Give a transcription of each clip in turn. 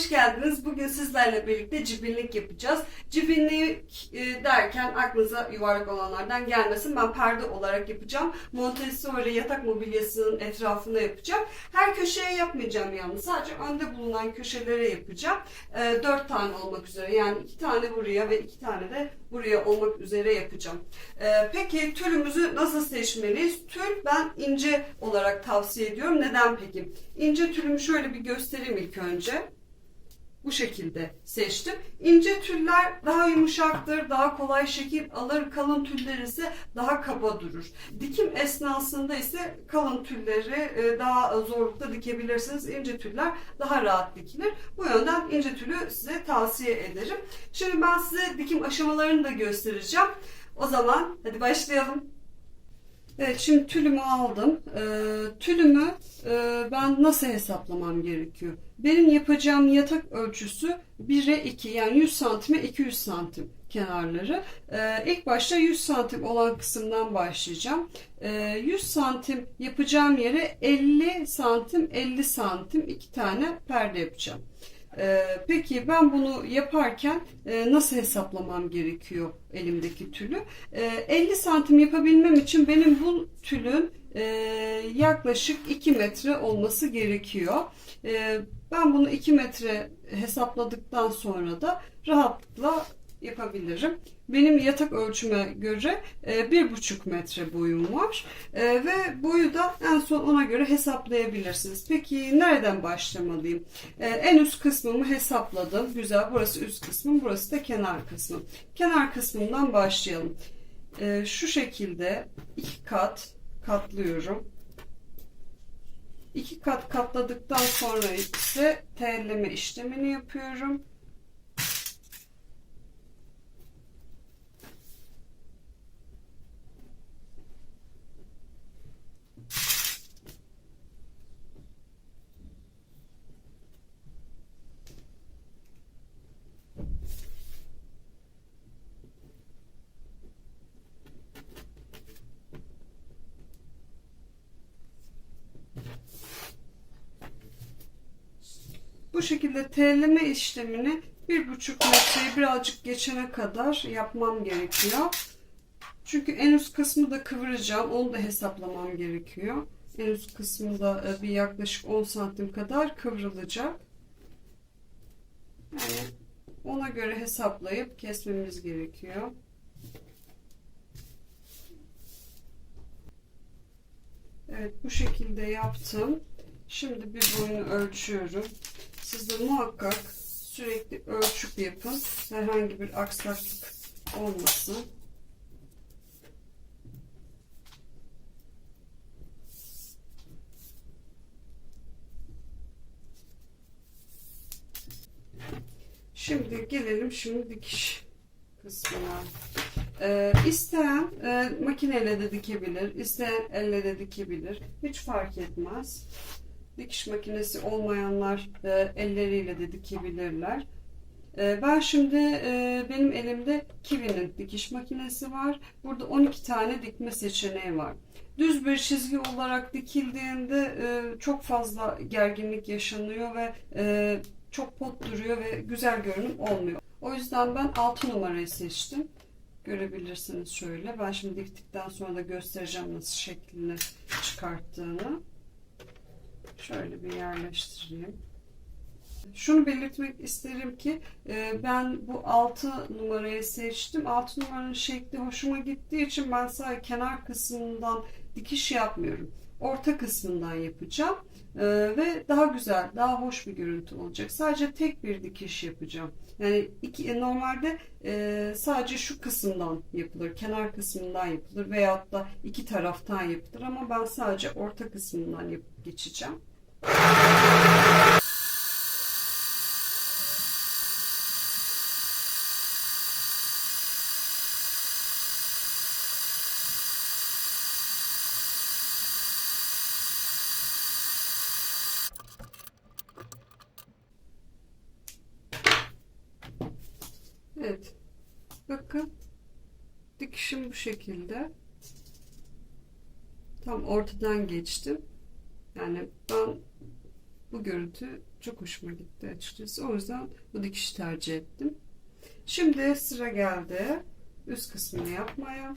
hoş geldiniz. Bugün sizlerle birlikte cibinlik yapacağız. Cibinlik e, derken aklınıza yuvarlak olanlardan gelmesin. Ben perde olarak yapacağım. Montessori yatak mobilyasının etrafında yapacağım. Her köşeye yapmayacağım yalnız. Sadece önde bulunan köşelere yapacağım. E, dört tane olmak üzere. Yani iki tane buraya ve iki tane de buraya olmak üzere yapacağım. E, peki tülümüzü nasıl seçmeliyiz? Tül ben ince olarak tavsiye ediyorum. Neden peki? İnce tülümü şöyle bir göstereyim ilk önce. Bu şekilde seçtim. İnce tüller daha yumuşaktır, daha kolay şekil alır. Kalın tüller ise daha kaba durur. Dikim esnasında ise kalın tülleri e, daha zorlukla dikebilirsiniz. İnce tüller daha rahat dikilir. Bu yönden ince tülü size tavsiye ederim. Şimdi ben size dikim aşamalarını da göstereceğim. O zaman hadi başlayalım. Evet şimdi tülümü aldım. Ee, tülümü e, ben nasıl hesaplamam gerekiyor? Benim yapacağım yatak ölçüsü 1'e 2 yani 100 santime 200 santim kenarları. Ee, ilk başta 100 santim olan kısımdan başlayacağım. Ee, 100 santim yapacağım yere 50 santim 50 santim iki tane perde yapacağım. Ee, peki ben bunu yaparken e, nasıl hesaplamam gerekiyor elimdeki tülü? Ee, 50 santim yapabilmem için benim bu tülün e, yaklaşık 2 metre olması gerekiyor. Ee, ben bunu 2 metre hesapladıktan sonra da rahatlıkla yapabilirim. Benim yatak ölçüme göre e, bir buçuk metre boyum var E, ve boyu da en son ona göre hesaplayabilirsiniz. Peki nereden başlamalıyım? E, en üst kısmımı hesapladım. Güzel. Burası üst kısmım, burası da kenar kısmım. Kenar kısmından başlayalım. Şu şekilde iki kat katlıyorum. İki kat katladıktan sonra ise telleme işlemini yapıyorum. Bu şekilde terleme işlemini bir buçuk metreyi birazcık geçene kadar yapmam gerekiyor. Çünkü en üst kısmı da kıvıracağım. Onu da hesaplamam gerekiyor. En üst kısmı da e, bir yaklaşık 10 santim kadar kıvrılacak. Yani ona göre hesaplayıp kesmemiz gerekiyor. Evet bu şekilde yaptım. Şimdi bir boyunu ölçüyorum. Siz de muhakkak sürekli ölçüp yapın. Herhangi bir aksaklık olmasın. Şimdi gelelim şimdi dikiş kısmına. Ee, isteyen e, makineyle de dikebilir, isteyen elle de dikebilir. Hiç fark etmez. Dikiş makinesi olmayanlar e, elleriyle de dikebilirler. E, ben şimdi e, benim elimde Kiwi'nin dikiş makinesi var. Burada 12 tane dikme seçeneği var. Düz bir çizgi olarak dikildiğinde e, çok fazla gerginlik yaşanıyor ve çok pot duruyor ve güzel görünüm olmuyor. O yüzden ben 6 numarayı seçtim. Görebilirsiniz şöyle. Ben şimdi diktikten sonra da göstereceğim nasıl şeklini çıkarttığını. Şöyle bir yerleştireyim. Şunu belirtmek isterim ki e, ben bu 6 numarayı seçtim. 6 numaranın şekli hoşuma gittiği için ben sadece kenar kısmından dikiş yapmıyorum. Orta kısmından yapacağım. E, ve daha güzel, daha hoş bir görüntü olacak. Sadece tek bir dikiş yapacağım. Yani iki, normalde e, sadece şu kısımdan yapılır, kenar kısmından yapılır veyahut da iki taraftan yapılır ama ben sadece orta kısmından yapıp geçeceğim. Evet. Bakın. Dikişim bu şekilde. Tam ortadan geçtim. Yani ben bu görüntü Çok hoşuma gitti açıkçası. O yüzden bu dikişi tercih ettim. Şimdi sıra geldi üst kısmını yapmaya.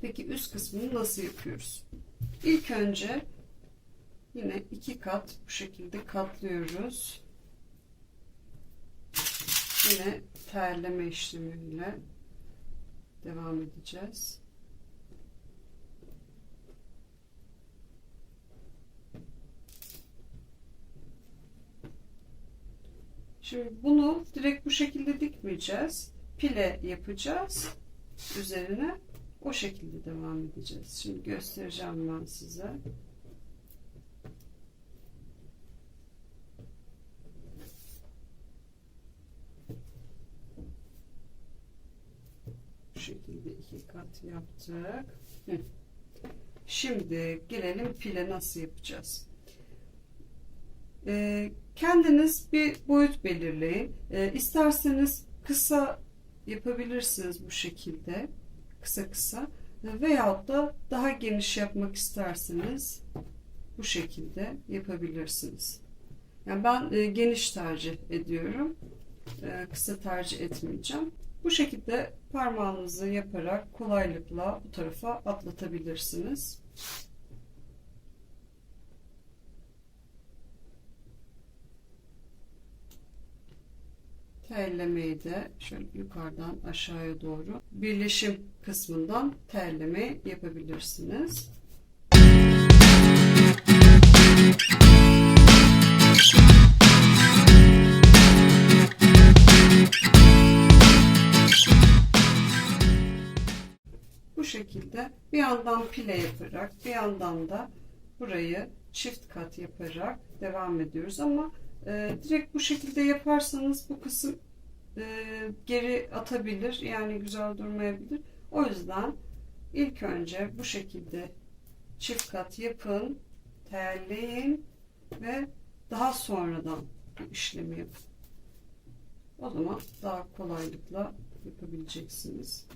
Peki üst kısmını nasıl yapıyoruz? İlk önce yine iki kat bu şekilde katlıyoruz. Yine terleme işlemiyle devam edeceğiz. Şimdi bunu direkt bu şekilde dikmeyeceğiz. Pile yapacağız üzerine. O şekilde devam edeceğiz. Şimdi göstereceğim ben size. Bu şekilde iki kat yaptık. Şimdi gelelim pile nasıl yapacağız. Ee, kendiniz bir boyut belirleyin. Ee, isterseniz kısa yapabilirsiniz bu şekilde. Kısa kısa. Ee, Veyahut da daha geniş yapmak isterseniz bu şekilde yapabilirsiniz. Yani ben e, geniş tercih ediyorum. Ee, kısa tercih etmeyeceğim. Bu şekilde parmağınızı yaparak kolaylıkla bu tarafa atlatabilirsiniz. Terlemeyi de şöyle yukarıdan aşağıya doğru birleşim kısmından terleme yapabilirsiniz. Bu şekilde bir yandan pile yaparak bir yandan da burayı çift kat yaparak devam ediyoruz ama e, direkt bu şekilde yaparsanız bu kısım e, geri atabilir yani güzel durmayabilir. O yüzden ilk önce bu şekilde çift kat yapın, terleyin ve daha sonradan bu işlemi yapın. O zaman daha kolaylıkla yapabileceksiniz.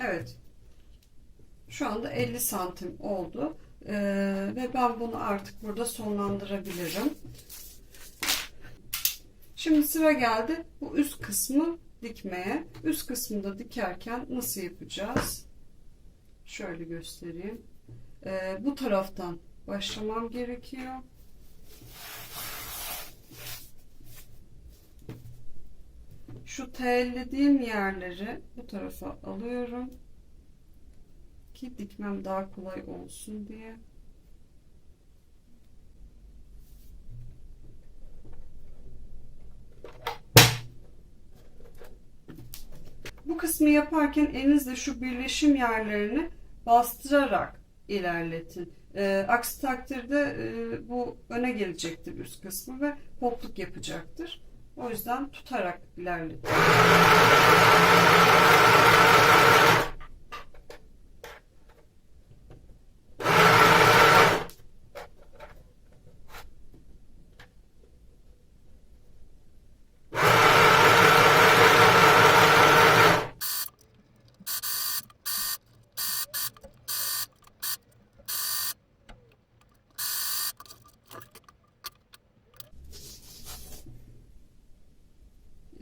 Evet. Şu anda 50 santim oldu. Ee, ve ben bunu artık burada sonlandırabilirim. Şimdi sıra geldi bu üst kısmı dikmeye. Üst kısmında dikerken nasıl yapacağız? Şöyle göstereyim. Ee, bu taraftan başlamam gerekiyor. Şu tellediğim yerleri bu tarafa alıyorum ki dikmem daha kolay olsun diye. Bu kısmı yaparken elinizle şu birleşim yerlerini bastırarak ilerletin. E, aksi takdirde e, bu öne gelecektir üst kısmı ve hopluk yapacaktır. O yüzden tutarak ilerletin.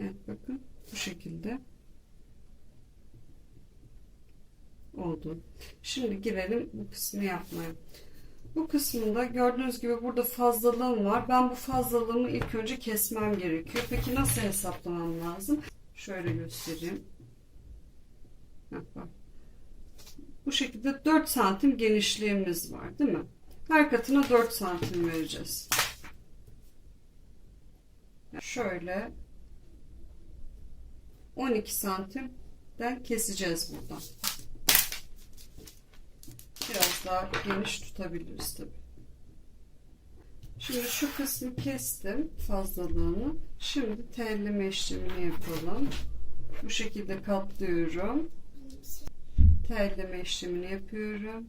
Evet bakın bu şekilde oldu. Şimdi girelim bu kısmı yapmaya. Bu kısmında gördüğünüz gibi burada fazlalığım var. Ben bu fazlalığımı ilk önce kesmem gerekiyor. Peki nasıl hesaplamam lazım? Şöyle göstereyim. Bu şekilde 4 santim genişliğimiz var değil mi? Her katına 4 santim vereceğiz. Şöyle 12 santimden keseceğiz buradan. Biraz daha geniş tutabiliriz tabii. Şimdi şu kısmı kestim fazlalığını. Şimdi telleme işlemini yapalım. Bu şekilde katlıyorum. Telleme işlemini yapıyorum.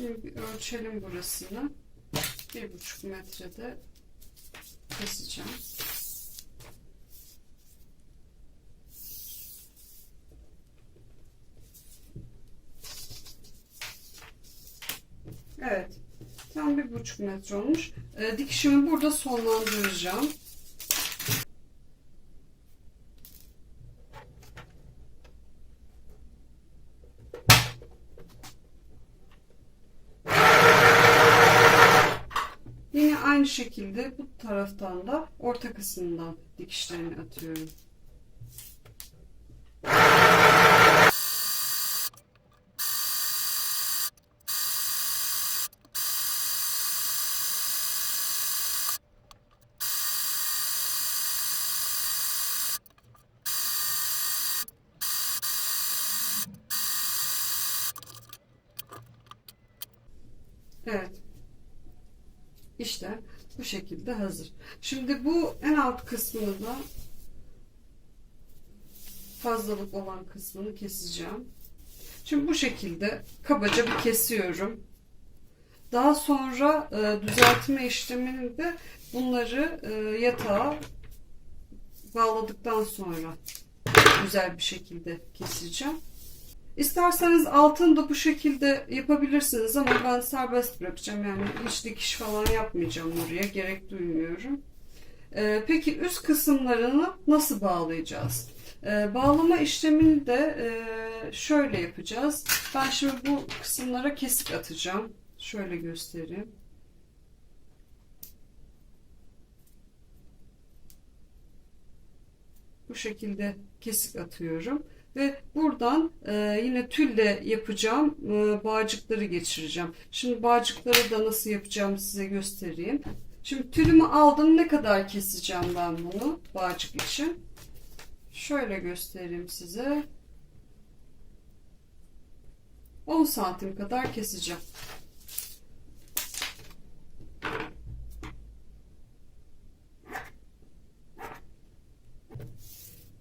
Şimdi bir ölçelim burasını. Bir buçuk metrede keseceğim. Evet. Tam bir buçuk metre olmuş. Ee, dikişimi burada sonlandıracağım. Yine aynı şekilde bu taraftan da orta kısmından dikişlerini atıyorum. Evet. İşte bu şekilde hazır. Şimdi bu en alt kısmını da fazlalık olan kısmını keseceğim. Şimdi bu şekilde kabaca bir kesiyorum. Daha sonra e, düzeltme işleminde bunları e, yatağa bağladıktan sonra güzel bir şekilde keseceğim. İsterseniz altını da bu şekilde yapabilirsiniz ama ben serbest bırakacağım. Yani hiç dikiş falan yapmayacağım oraya. Gerek duymuyorum. Ee, peki üst kısımlarını nasıl bağlayacağız? Ee, bağlama işlemini de e, şöyle yapacağız. Ben şimdi bu kısımlara kesik atacağım. Şöyle göstereyim. Bu şekilde kesik atıyorum. Ve buradan e, yine tülle yapacağım e, bağcıkları geçireceğim. Şimdi bağcıkları da nasıl yapacağımı size göstereyim. Şimdi tülümü aldım. Ne kadar keseceğim ben bunu bağcık için? Şöyle göstereyim size. 10 santim kadar keseceğim.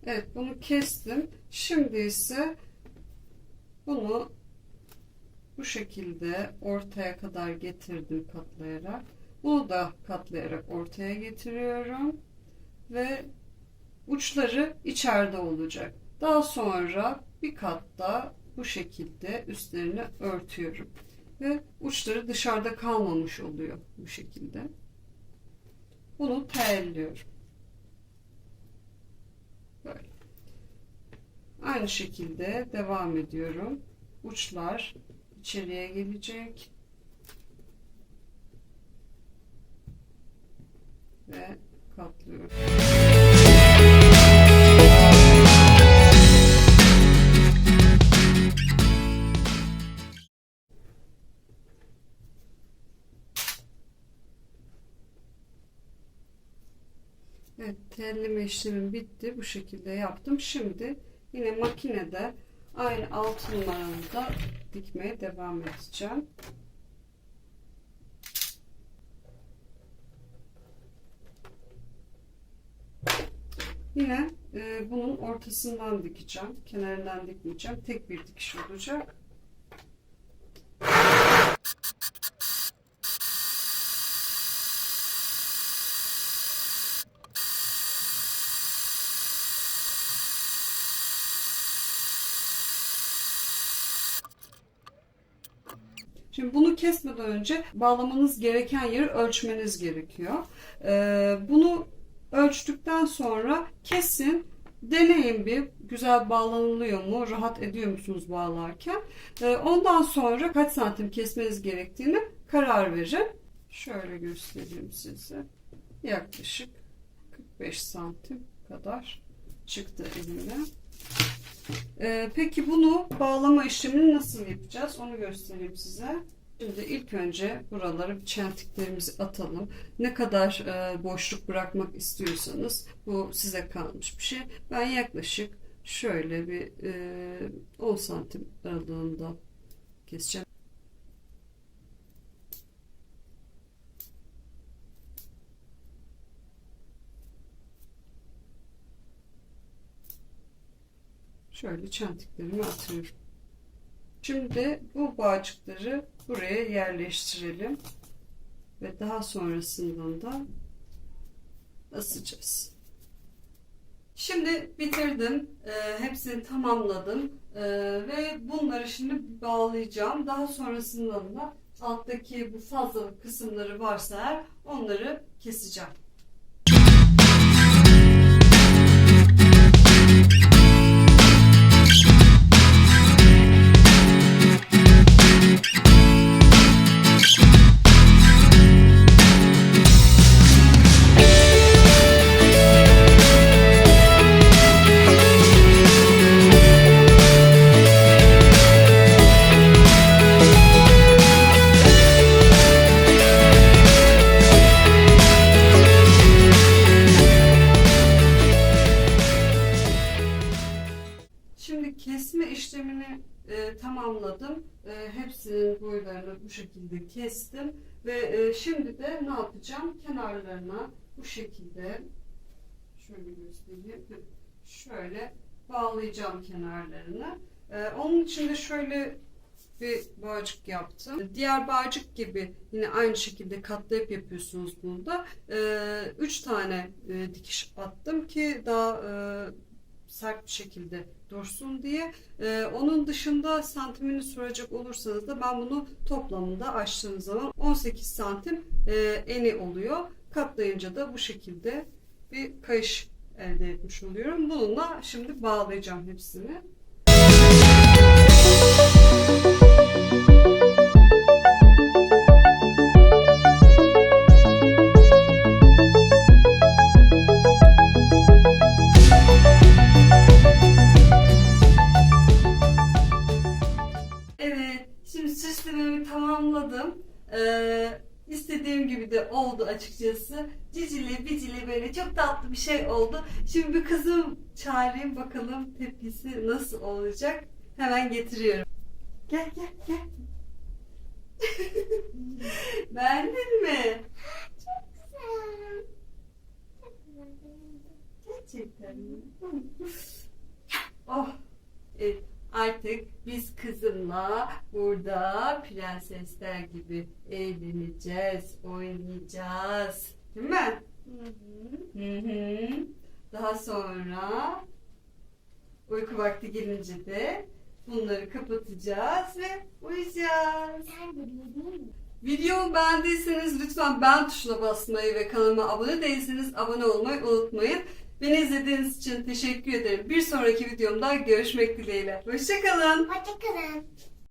Evet bunu kestim. Şimdi ise bunu bu şekilde ortaya kadar getirdim katlayarak. Bunu da katlayarak ortaya getiriyorum. Ve uçları içeride olacak. Daha sonra bir katta bu şekilde üstlerini örtüyorum. Ve uçları dışarıda kalmamış oluyor bu şekilde. Bunu terliyorum. Böyle. Aynı şekilde devam ediyorum. Uçlar içeriye gelecek. Ve katlıyorum. Evet, telleme işlemim bitti. Bu şekilde yaptım. Şimdi yine makinede aynı alt numaramı da dikmeye devam edeceğim. Yine e, bunun ortasından dikeceğim. Kenarından dikmeyeceğim. Tek bir dikiş olacak. Şimdi bunu kesmeden önce bağlamanız gereken yeri ölçmeniz gerekiyor. Ee, bunu ölçtükten sonra kesin, deneyin bir güzel bağlanılıyor mu, rahat ediyor musunuz bağlarken. Ee, ondan sonra kaç santim kesmeniz gerektiğini karar verin. Şöyle göstereyim size. Yaklaşık 45 santim kadar çıktı elime. Ee, peki bunu bağlama işlemini nasıl yapacağız? Onu göstereyim size. Şimdi ilk önce buralara çentiklerimizi atalım. Ne kadar e, boşluk bırakmak istiyorsanız bu size kalmış bir şey. Ben yaklaşık şöyle bir e, 10 santim aralığında keseceğim. Şöyle çentiklerimi atıyorum. Şimdi bu bağcıkları buraya yerleştirelim. Ve daha sonrasından da asacağız. Şimdi bitirdim. Ee, hepsini tamamladım. Ee, ve bunları şimdi bağlayacağım. Daha sonrasından da alttaki bu fazlalık kısımları varsa eğer onları keseceğim. Şimdi kestim. Ve e, şimdi de ne yapacağım? Kenarlarına bu şekilde şöyle göstereyim. Şöyle bağlayacağım kenarlarını. E, onun için de şöyle bir bağcık yaptım. Diğer bağcık gibi yine aynı şekilde katlayıp yapıyorsunuz bunu da. E, üç tane e, dikiş attım ki daha e, sert bir şekilde dursun diye. Ee, onun dışında santimini soracak olursanız da ben bunu toplamında açtığım zaman 18 santim e, eni oluyor. Katlayınca da bu şekilde bir kayış elde etmiş oluyorum. Bununla şimdi bağlayacağım hepsini. Evet, oldu açıkçası. Cicili bicili böyle çok tatlı bir şey oldu. Şimdi bir kızım çağırayım bakalım tepkisi nasıl olacak. Hemen getiriyorum. Gel gel gel. Beğendin mi? Gerçekten mi? Oh. Artık biz kızımla burada prensesler gibi eğleneceğiz, oynayacağız. Değil mi? Hı hı. Daha sonra uyku vakti gelince de bunları kapatacağız ve uyuyacağız. Videomu beğendiyseniz lütfen beğen tuşuna basmayı ve kanalıma abone değilseniz abone olmayı unutmayın. Beni izlediğiniz için teşekkür ederim. Bir sonraki videomda görüşmek dileğiyle. Hoşçakalın. Hoşçakalın.